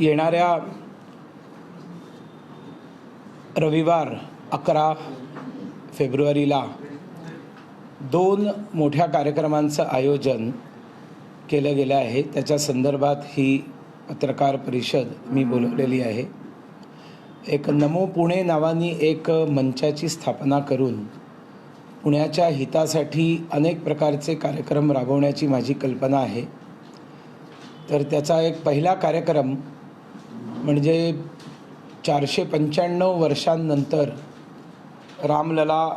येणाऱ्या रविवार अकरा फेब्रुवारीला दोन मोठ्या कार्यक्रमांचं आयोजन केलं गेलं आहे. त्याच्या संदर्भात ही पत्रकार परिषद मी बोलवलेली आहे. एक नमो पुणे नावानी एक मंचाची स्थापना करून पुण्याच्या हितासाठी अनेक प्रकारचे कार्यक्रम राबवण्याची माझी कल्पना आहे. तर त्याचा एक पहिला कार्यक्रम म्हणजे चारशे पंच्याण्णव वर्षांनंतर रामलला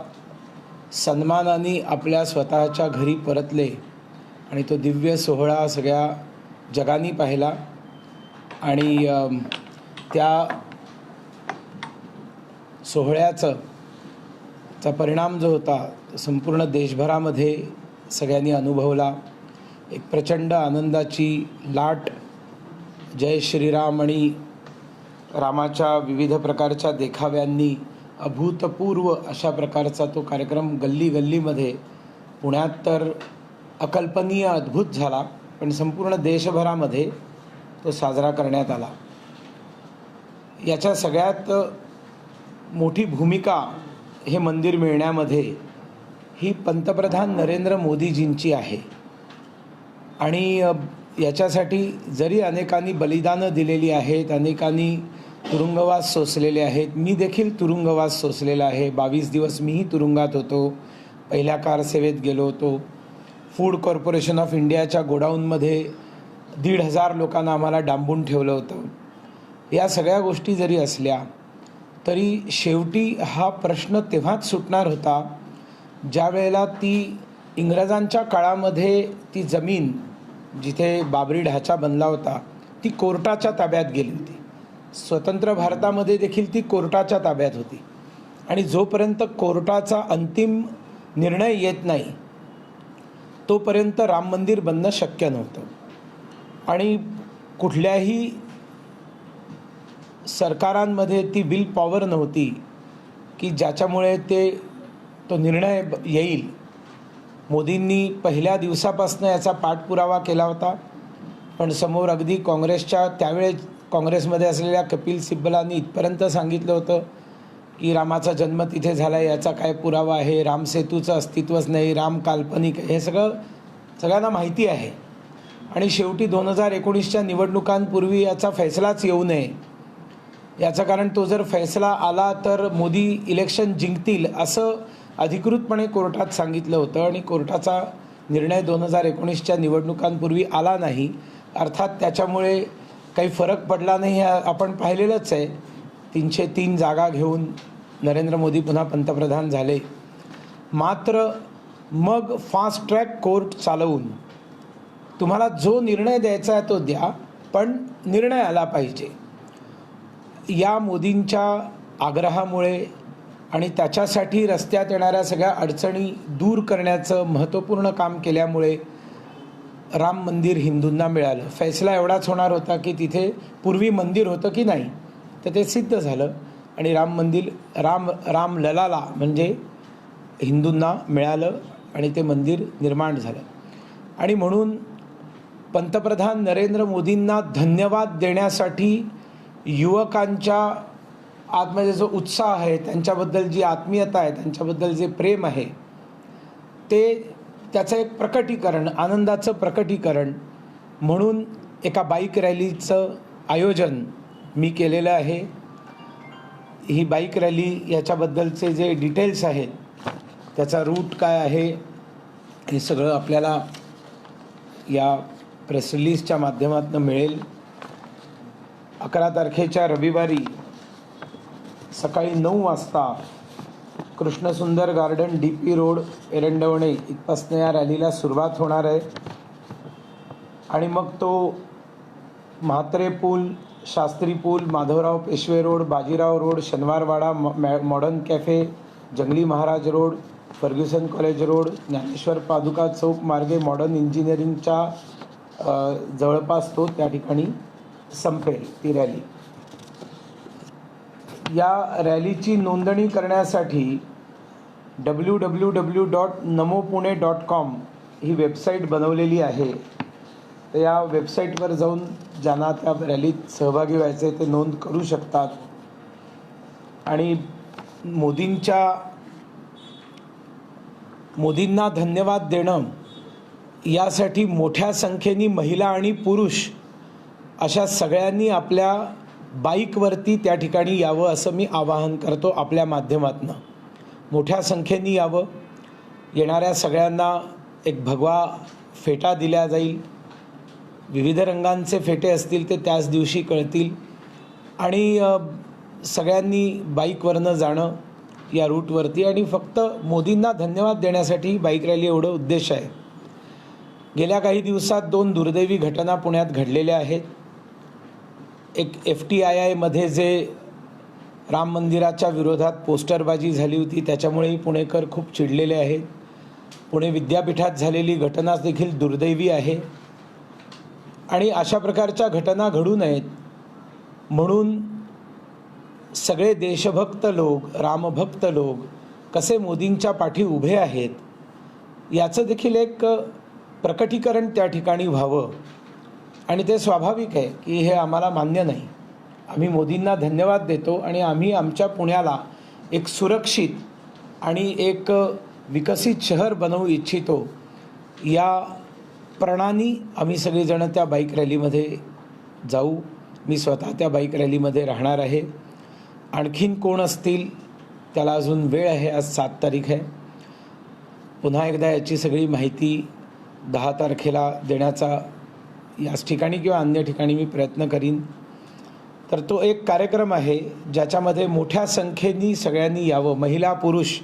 सन्मानाने आपल्या स्वतःच्या घरी परतले आणि तो दिव्य सोहळा सगळ्या जगाने पाहिला. आणि त्या सोहळ्याचं चा परिणाम जो होता संपूर्ण देशभरामध्ये सगळ्यांनी अनुभवला. एक प्रचंड आनंदाची लाट जय श्रीराम आणि रामाच्या विविध प्रकारच्या देखाव्यांनी अभूतपूर्व अशा प्रकारचा तो कार्यक्रम गल्ली गल्लीमध्ये पुण्यात तर अकल्पनीय अद्भुत झाला पण संपूर्ण देशभरामध्ये तो साजरा करण्यात आला. याच्या सगळ्यात मोठी भूमिका हे मंदिर मिळण्यामध्ये ही पंतप्रधान नरेंद्र मोदीजींची आहे. आणि याच्यासाठी जरी अनेकांनी बलिदानं दिलेली आहेत अनेकांनी तुरुंगवास सोसलेले आहेत. मी देखील तुरुंगवास सोसलेला आहे. बावीस दिवस मीही तुरुंगात होतो. पहिल्या कारसेवेत गेलो होतो. फूड कॉर्पोरेशन ऑफ इंडियाच्या गोडाऊनमध्ये दीड हजार लोकांना आम्हाला डांबून ठेवलं होतं. या सगळ्या गोष्टी जरी असल्या तरी शेवटी हा प्रश्न तेव्हाच सुटणार होता ज्या वेळेला ती इंग्रजांच्या काळामध्ये ती जमीन जिथे बाबरी ढाचा बनला होता ती कोर्टाच्या ताब्यात गेली होती. स्वतंत्र भारतामध्ये देखील ती कोर्टाच्या ताब्यात होती. आणि जोपर्यंत कोर्टाचा अंतिम निर्णय येत नाही तोपर्यंत राम मंदिर बनणं शक्य नव्हतं. आणि कुठल्याही सरकारांमध्ये ती विल पॉवर नव्हती की ज्याच्यामुळे ते तो निर्णय येईल. मोदींनी पहिल्या दिवसापासून याचा पाठपुरावा केला होता पण समोर अगदी काँग्रेसच्या त्यावेळेस काँग्रेसमध्ये असलेल्या कपिल सिब्बलांनी इथपर्यंत सांगितलं होतं की रामाचा जन्म तिथे झाला आहे याचा काय पुरावा आहे रामसेतूचं अस्तित्वच नाही राम काल्पनिक हे सगळं सगळ्यांना माहिती आहे. आणि शेवटी दोन हजार एकोणीसच्या निवडणुकांपूर्वी याचा फैसलाच येऊ नये. याचं कारण तो जर फैसला आला तर मोदी इलेक्शन जिंकतील असं अधिकृतपणे कोर्टात सांगितलं होतं आणि कोर्टाचा निर्णय दोन हजार एकोणीसच्या निवडणुकांपूर्वी आला नाही. अर्थात त्याच्यामुळे काही फरक पडला नाही हे आपण पाहिलेलंच आहे. तीनशे तीन जागा घेऊन नरेंद्र मोदी पुन्हा पंतप्रधान झाले. मात्र मग फास्ट ट्रॅक कोर्ट चालवून तुम्हाला जो निर्णय द्यायचा आहे तो द्या पण निर्णय आला पाहिजे. या मोदींच्या आग्रहामुळे आणि त्याच्यासाठी रस्त्यात येणाऱ्या सगळ्या अडचणी दूर करण्याचं महत्त्वपूर्ण काम केल्यामुळे राम मंदिर हिंदूंना मिळालं. फैसला एवढाच होणार होता की तिथे पूर्वी मंदिर होतं की नाही तर ते सिद्ध झालं. आणि राम मंदिर राम राम ललाला म्हणजे हिंदूंना मिळालं आणि ते मंदिर निर्माण झालं. आणि म्हणून पंतप्रधान नरेंद्र मोदींना धन्यवाद देण्यासाठी युवकांच्या आतमध्ये जो उत्साह आहे त्यांच्याबद्दल जी आत्मीयता आहे त्यांच्याबद्दल जे प्रेम आहे ते त्याचं एक प्रकटीकरण आनंदाचं प्रकटीकरण म्हणून एका बाईक रॅलीचं आयोजन मी केलेलं आहे. ही बाईक रॅली याच्याबद्दलचे जे डिटेल्स आहेत त्याचा रूट काय आहे हे सगळं आपल्याला या प्रेस रिलीजच्या माध्यमातून मिळेल. अकरा तारखेच्या रविवारी सकाळी नऊ वाजता Krishnasundar garden D P road Erandwane इथपासनं या रॅलीला सुरुवात होणार आहे. आणि मग तो म्हात्रे पूल शास्त्री पूल माधवराव पेशवे रोड बाजीराव रोड शनिवारवाडा मॉ- मॅ- modern cafe Jangli Maharaj road Fergusson college road Dnyaneshwar Paduka Chowk मार्गे मॉडर्न इंजिनिअरिंगच्या जवळपास तो त्या ठिकाणी संपेल ती रॅली. या रॅलीची नोंदणी करण्यासाठी W W W dot Namo Pune dot com ही वेबसाईट बनवलेली आहे. तर या वेबसाईटवर जाऊन ज्यांना त्या रॅलीत सहभागी व्हायचे ते नोंद करू शकतात. आणि मोदींच्या मोदींना धन्यवाद देणं यासाठी मोठ्या संख्येने महिला आणि पुरुष अशा सगळ्यांनी आपल्या बाईकवरती त्या ठिकाणी यावं असं मी आवाहन करतो आपल्या माध्यमातून. मोठ्या संख्येने यावं. येणाऱ्या सगळ्यांना एक भगवा फेटा दिला जाईल. विविध रंगांचे फेटे असतील ते त्याच दिवशी कळतील. आणि सगळ्यांनी बाईकवरनं जाणं या रूटवरती आणि फक्त मोदींना धन्यवाद देण्यासाठी बाईक रॅली एवढं उद्देश आहे. गेल्या काही दिवसात दोन दुर्दैवी घटना पुण्यात घडलेल्या आहेत. एक एफ टी आय आयमध्ये जे राम मंदिराच्या विरोधात पोस्टरबाजी झाली होती त्याच्यामुळेही पुणेकर खूप चिडलेले आहेत. पुणे विद्यापीठात झालेली घटना देखील दुर्दैवी आहे. आणि अशा प्रकारच्या घटना घडू नयेत म्हणून सगळे देशभक्त लोक रामभक्त लोक कसे मोदींच्या पाठी उभे आहेत याचं देखील एक प्रकटीकरण त्या ठिकाणी व्हावं. आणि ते स्वाभाविक आहे की हे आम्हाला मान्य नाही. आम्ही मोदींना धन्यवाद देतो आणि आम्ही आमच्या पुण्याला एक सुरक्षित आणि एक विकसित शहर बनवू इच्छितो. या प्रणानी आम्ही सगळेजणं त्या बाईक रॅलीमध्ये जाऊ. मी स्वतः त्या बाईक रॅलीमध्ये राहणार आहे. आणखीन कोण असतील त्याला अजून वेळ आहे. आज सात तारीख आहे. पुन्हा एकदा याची सगळी माहिती दहा तारखेला देण्याचा याच ठिकाणी किंवा अन्य ठिकाणी मी प्रयत्न करीन. तर तो एक कार्यक्रम आहे ज्याच्यामध्ये मोठ्या संख्येनी सगळ्यांनी यावं महिला पुरुष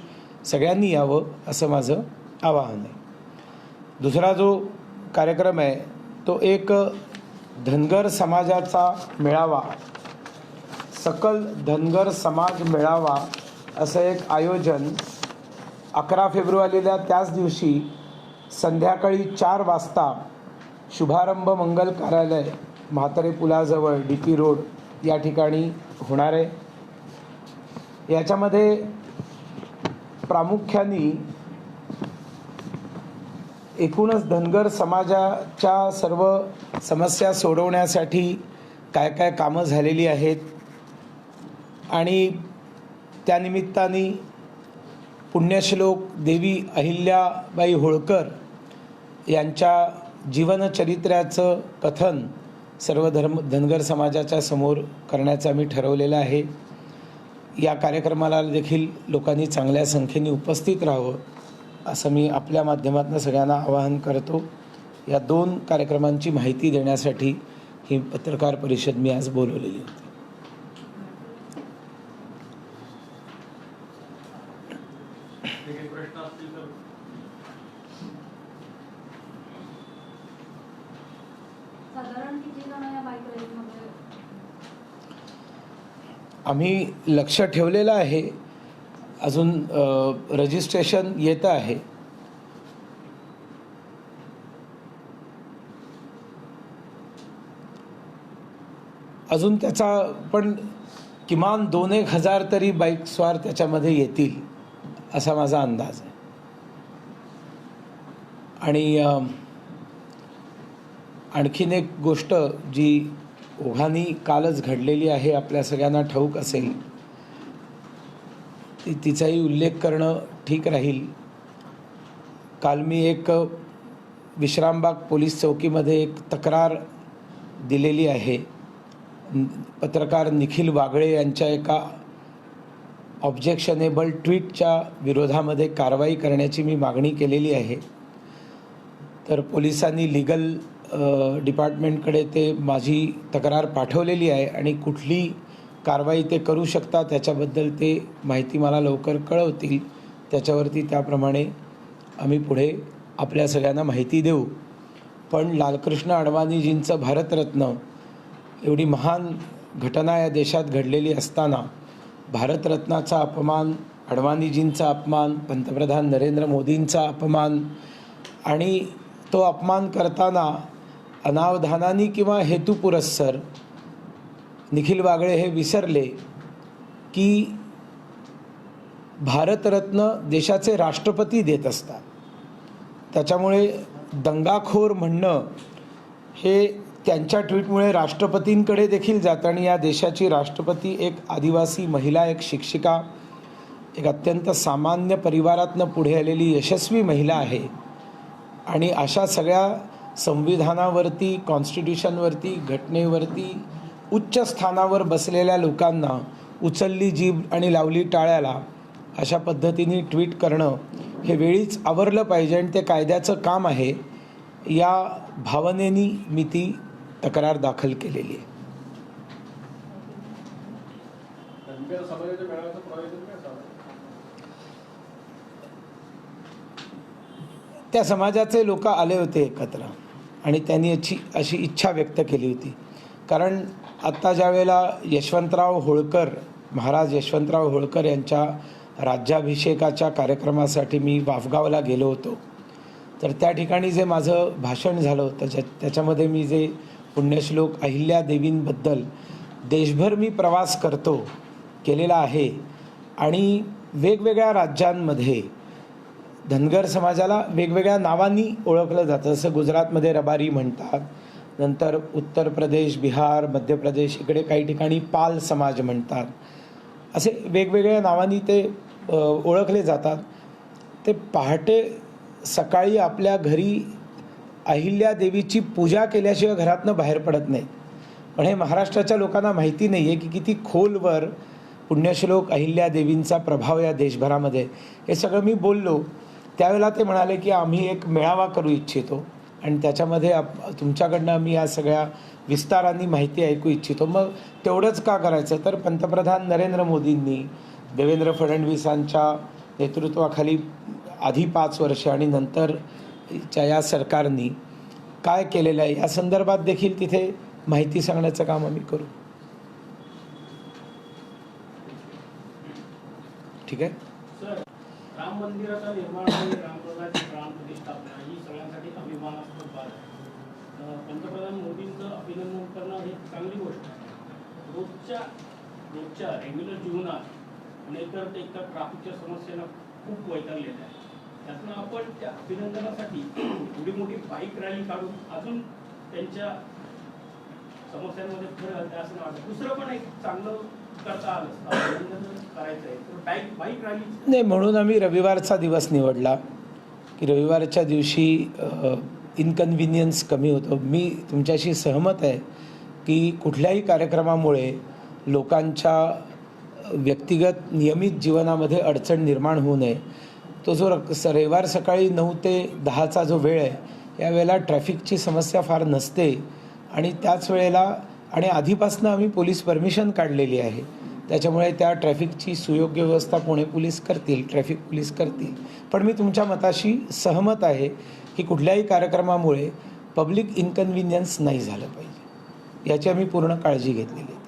सगळ्यांनी यावं असं माझं आवाहन आहे. दुसरा जो कार्यक्रम आहे तो एक धनगर समाजाचा मेळावा सकल धनगर समाज मेळावा असं एक आयोजन अकरा फेब्रुवारीला त्याच दिवशी संध्याकाळी चार वाजता शुभारंभ मंगल कार्यालय म्हातारे पुलाजवळ डी पी रोड या ठिकाणी होणार आहे. याच्यामध्ये प्रामुख्याने एकूणच धनगर समाजाच्या सर्व समस्या सोडवण्यासाठी काय काय कामं झालेली आहेत आणि त्यानिमित्ताने पुण्यश्लोक देवी अहिल्याबाई होळकर यांच्या जीवनचरित्र्याचं कथन सर्व धर्म धनगर समाजाच्या समोर करण्याचं आम्ही ठरवलेलं आहे. या कार्यक्रमाला देखील लोकांनी चांगल्या संख्येने उपस्थित राहावं असं मी आपल्या माध्यमातून सगळ्यांना आवाहन करतो. या दोन कार्यक्रमांची माहिती देण्यासाठी ही पत्रकार परिषद मी आज बोलवलेली होती काही प्रश्न असतील तर साधारण किती जण या बाईक रेसमध्ये आम्ही लक्ष ठेवलेलं आहे. अजून रजिस्ट्रेशन येतं आहे. अजून त्याचा पण किमान दोन एक हजार तरी बाईक स्वार त्याच्यामध्ये येतील असा माझा अंदाज आहे. आणि आणखीन एक गोष्ट जी ओघानी कालच घडलेली आहे आपल्या सगळ्यांना ठाऊक असेल. ती तिचाही उल्लेख करणं ठीक राहील. काल मी एक विश्रामबाग पोलीस चौकीमध्ये एक तक्रार दिलेली आहे. पत्रकार निखिल वागळे यांच्या एका ऑब्जेक्शनेबल ट्विटच्या विरोधामध्ये कारवाई करण्याची मी मागणी केलेली आहे. तर पोलिसांनी लिगल डिपार्टमेंटकडे ते माझी तक्रार पाठवलेली आहे आणि कुठली कारवाई ते करू शकतात त्याच्याबद्दल ते माहिती मला लवकर कळवतील. त्याच्यावरती त्याप्रमाणे आम्ही पुढे आपल्या सगळ्यांना माहिती देऊ. पण लालकृष्ण अडवाणीजींचं भारतरत्न एवढी महान घटना या देशात घडलेली असताना भारतरत्नाचा अपमान अडवाणीजींचा अपमान पंतप्रधान नरेंद्र मोदींचा अपमान आणि तो अपमान करताना अनावधानाने किंवा हेतुपुरस्सर निखिल वागळे हे विसरले की भारतरत्न देशाचे राष्ट्रपती देत असतात. त्याच्यामुळे दंगाखोर म्हणणं हे त्यांच्या ट्विटमुळे राष्ट्रपतींकडे देखील जातं आणि या देशाची राष्ट्रपती एक आदिवासी महिला एक शिक्षिका एक अत्यंत सामान्य परिवारातनं पुढे आलेली यशस्वी महिला आहे. आणि अशा सगळ्या संविधानावरती कॉन्स्टिट्यूशनवरती घटनेवरती उच्च स्थानावर बसलेल्या लोकांना उचलली जीभ आणि लावली टाळ्याला अशा पद्धतीने ट्विट करणं हे वेळीच आवरलं पाहिजे आणि ते कायद्याचं काम आहे या भावनेनी मी ती तक्रार दाखल केलेली आहे. त्या समाजाचे लोक आले होते एकत्र. आणि त्यांनी याची अशी इच्छा व्यक्त केली होती. कारण आत्ता ज्या वेळेला यशवंतराव होळकर महाराज यशवंतराव होळकर यांच्या राज्याभिषेकाच्या कार्यक्रमासाठी मी वाफगावला गेलो होतो तर त्या ठिकाणी जे माझं भाषण झालं होतं ज्या त्याच्यामध्ये मी जे पुण्यश्लोक अहिल्या देवींबद्दल देशभर मी प्रवास करतो केलेला आहे. आणि वेगवेगळ्या राज्यांमध्ये धनगर समाजाला वेगवेगळ्या नावांनी ओळखलं जातं. जसं गुजरातमध्ये रबारी म्हणतात नंतर उत्तर प्रदेश बिहार मध्य प्रदेश इकडे काही ठिकाणी पाल समाज म्हणतात. असे वेगवेगळ्या नावांनी ते ओळखले जातात. ते पहाटे सकाळी आपल्या घरी अहिल्या देवीची पूजा केल्याशिवाय घरातनं बाहेर पडत नाही पण हे महाराष्ट्राच्या लोकांना माहिती नाही आहे की किती खोलवर पुण्यश्लोक अहिल्या देवींचा प्रभाव या देशभरामध्ये. हे सगळं मी बोललो. त्यावेळेला ते म्हणाले की आम्ही एक मेळावा करू इच्छितो आणि त्याच्यामध्ये आप तुमच्याकडनं आम्ही या सगळ्या विस्तारांनी माहिती ऐकू इच्छितो. मग तेवढंच का करायचं? तर पंतप्रधान नरेंद्र मोदींनी देवेंद्र फडणवीसांच्या नेतृत्वाखाली आधी पाच वर्ष आणि नंतरच्या या सरकारनी काय केलेलं आहे? या संदर्भात देखील तिथे माहिती सांगण्याचं काम आम्ही करू. ठीक आहे? राम मंदिराचा निर्माण आणि रामप्रसादची प्राण प्रतिष्ठापना ही सगळ्यांसाठी अभिमानास्पद बाब आहे. पंतप्रधान मोदींचं अभिनंदन करणं ही चांगली गोष्ट आहे. रोजच्या रोजच्या रेग्युलर जीवनात अनेकतर ते एकतर ट्राफिकच्या समस्येनं खूप वैतागलेल्या आहे त्यातनं आपण त्या अभिनंदनासाठी थोडी मोठी बाईक रॅली काढून अजून त्यांच्या समस्यांमध्ये भर घालते असं नाही वाटतं. दुसरं पण एक चांगलं नाही म्हणून आम्ही रविवारचा दिवस निवडला. की रविवारच्या दिवशी इनकन्व्हिनियन्स कमी होतो. मी तुमच्याशी सहमत आहे की कुठल्याही कार्यक्रमामुळे लोकांच्या व्यक्तिगत नियमित जीवनामध्ये अडचण निर्माण होऊ नये. तो जो रविवार सकाळी नऊ ते दहाचा जो वेळ आहे या वेळेला ट्रॅफिकची समस्या फार नसते. आणि त्याच वेळेला आणि आधीपासून आम्ही पोलीस परमिशन काढलेली आहे. त्याच्यामुळे त्या ट्रॅफिकची सुयोग्य व्यवस्था पुणे पोलीस करतील ट्रॅफिक पोलीस करतील. पण मी तुमच्या मताशी सहमत आहे की कुठल्याही कार्यक्रमामुळे पब्लिक इन्कन्व्हिनियन्स नाही झालं पाहिजे. याची आम्ही पूर्ण काळजी घेतलेली आहे.